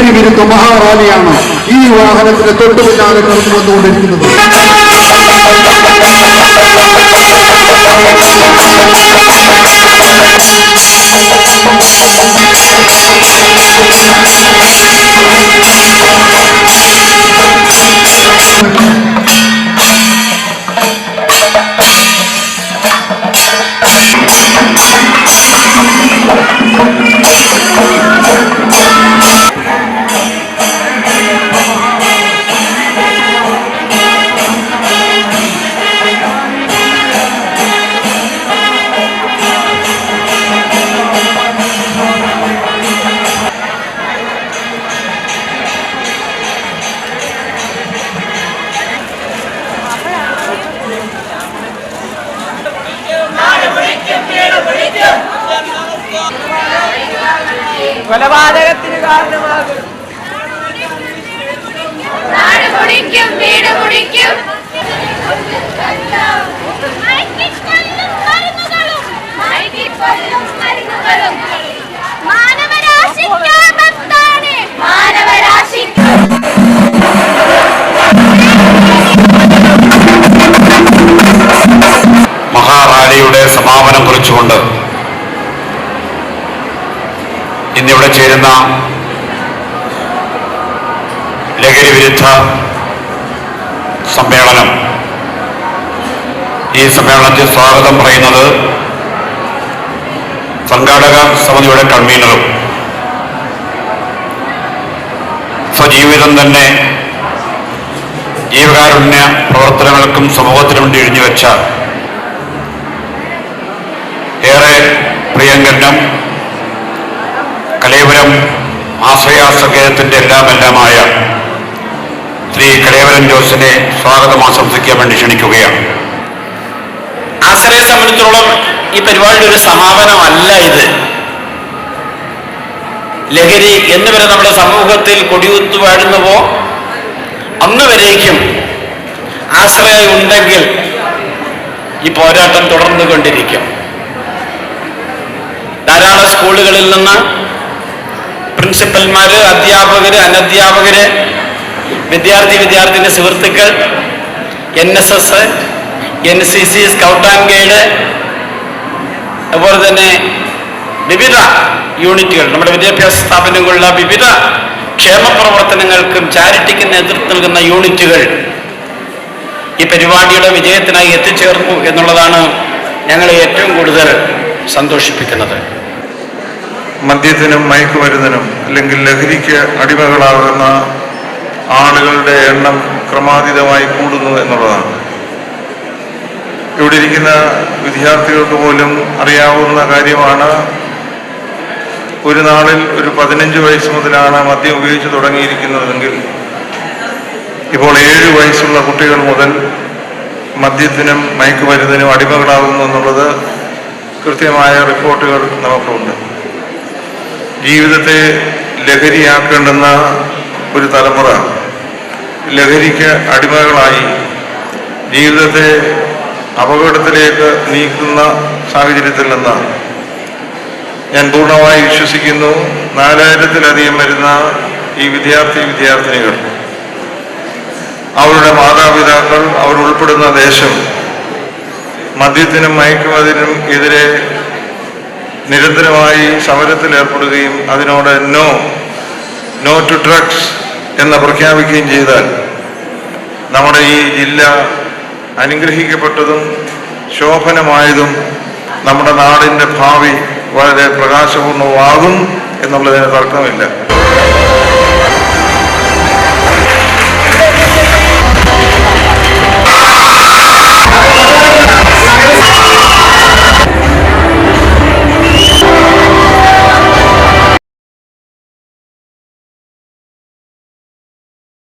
വിരുദ്ധ മഹാറാലിയാണ് ഈ വാഹനത്തിന് തൊട്ടു പിന്നാലെ കടന്നു വന്നുകൊണ്ടിരിക്കുന്നത്. കൊലപാതകത്തിന് കാരണമാകും. നാട് മുടിക്കും വീട് ഇന്നിവിടെ ചേരുന്ന ലഹരി വിരുദ്ധ സമ്മേളനം. ഈ സമ്മേളനത്തിൽ സ്വാഗതം പറയുന്നത് സംഘാടക സമിതിയുടെ കൺവീനറും സ്വജീവിതം തന്നെ ജീവകാരുണ്യ പ്രവർത്തനങ്ങൾക്കും സമൂഹത്തിനു വേണ്ടി ഇഴിഞ്ഞുവെച്ച ഏറെ പ്രിയങ്കരനും ആശ്രയാസങ്കേതത്തിന്റെ എല്ലാം എല്ലാമായ ശ്രീ കടേവരൻ ജോസിനെ സ്വാഗതം ആശംസിക്കാൻ വേണ്ടി ക്ഷണിക്കുകയാണ്. ആശ്രയെ സംബന്ധിച്ചിടത്തോളം ഈ പരിപാടിയുടെ ഒരു സമാപനമല്ല ഇത്. ലഹരി എന്നുവരെ നമ്മുടെ സമൂഹത്തിൽ കൊടിയുത്തു വാഴുന്നുവോ? അന്ന് വരേക്കും ആശ്രയ ഉണ്ടെങ്കിൽ ഈ പോരാട്ടം തുടർന്നുകൊണ്ടിരിക്കും. ധാരാളം സ്കൂളുകളിൽ നിന്ന് പ്രിൻസിപ്പൽമാര് അധ്യാപകര് അനധ്യാപകര് വിദ്യാർത്ഥി വിദ്യാർത്ഥിന്റെ സുഹൃത്തുക്കൾ N S S N C C scout and guide അതുപോലെ തന്നെ വിവിധ യൂണിറ്റുകൾ നമ്മുടെ വിദ്യാഭ്യാസ സ്ഥാപനങ്ങളിലുള്ള വിവിധ ക്ഷേമ പ്രവർത്തനങ്ങൾക്കും ചാരിറ്റിക്ക് നേതൃത്വം നൽകുന്ന യൂണിറ്റുകൾ ഈ പരിപാടിയുടെ വിജയത്തിനായി എത്തിച്ചേർന്നു എന്നുള്ളതാണ് ഞങ്ങളെ ഏറ്റവും കൂടുതൽ സന്തോഷിപ്പിക്കുന്നത്. മദ്യത്തിനും മയക്കുമരുന്നിനും അല്ലെങ്കിൽ ലഹരിക്ക് അടിമകളാകുന്ന ആളുകളുടെ എണ്ണം ക്രമാതീതമായി കൂടുന്നു എന്നുള്ളതാണ്. ഇവിടെ ഇരിക്കുന്ന വിദ്യാർത്ഥികൾക്ക് പോലും അറിയാവുന്ന കാര്യമാണ് ഒരു നാളിൽ ഒരു പതിനഞ്ച് വയസ്സ് മുതലാണ് മദ്യം ഉപയോഗിച്ച് തുടങ്ങിയിരിക്കുന്നതെങ്കിൽ ഇപ്പോൾ ഏഴ് വയസ്സുള്ള കുട്ടികൾ മുതൽ മദ്യത്തിനും മയക്കുമരുന്നിനും അടിമകളാകുന്നു എന്നുള്ളത് കൃത്യമായ റിപ്പോർട്ടുകൾ നമുക്കുണ്ട്. ജീവിതത്തെ ലഹരിയാക്കേണ്ടുന്ന ഒരു തലമുറ. ലഹരിക്ക് അടിമകളായി ജീവിതത്തെ അപകടത്തിലേക്ക് നീക്കുന്ന സാഹചര്യത്തിൽ നിന്ന് ഞാൻ പൂർണമായി വിശ്വസിക്കുന്നു. നാലായിരത്തിലധികം വരുന്ന ഈ വിദ്യാർത്ഥി വിദ്യാർത്ഥിനികൾ അവരുടെ മാതാപിതാക്കൾ അവർ ഉൾപ്പെടുന്ന ദേശം മദ്യത്തിനും മയക്കുമതിനും എതിരെ നിരന്തരമായി സമരത്തിൽ ഏർപ്പെടുകയും അതിനോട് നോ നോ ടു ഡ്രഗ്സ് എന്ന് പ്രഖ്യാപിക്കുകയും ചെയ്താൽ നമ്മുടെ ഈ ജില്ല അനുഗ്രഹിക്കപ്പെട്ടതും ശോഭനമായതും നമ്മുടെ നാടിന്റെ ഭാവി വളരെ പ്രകാശപൂർണമാകും എന്നുള്ളതിന് തർക്കമില്ല.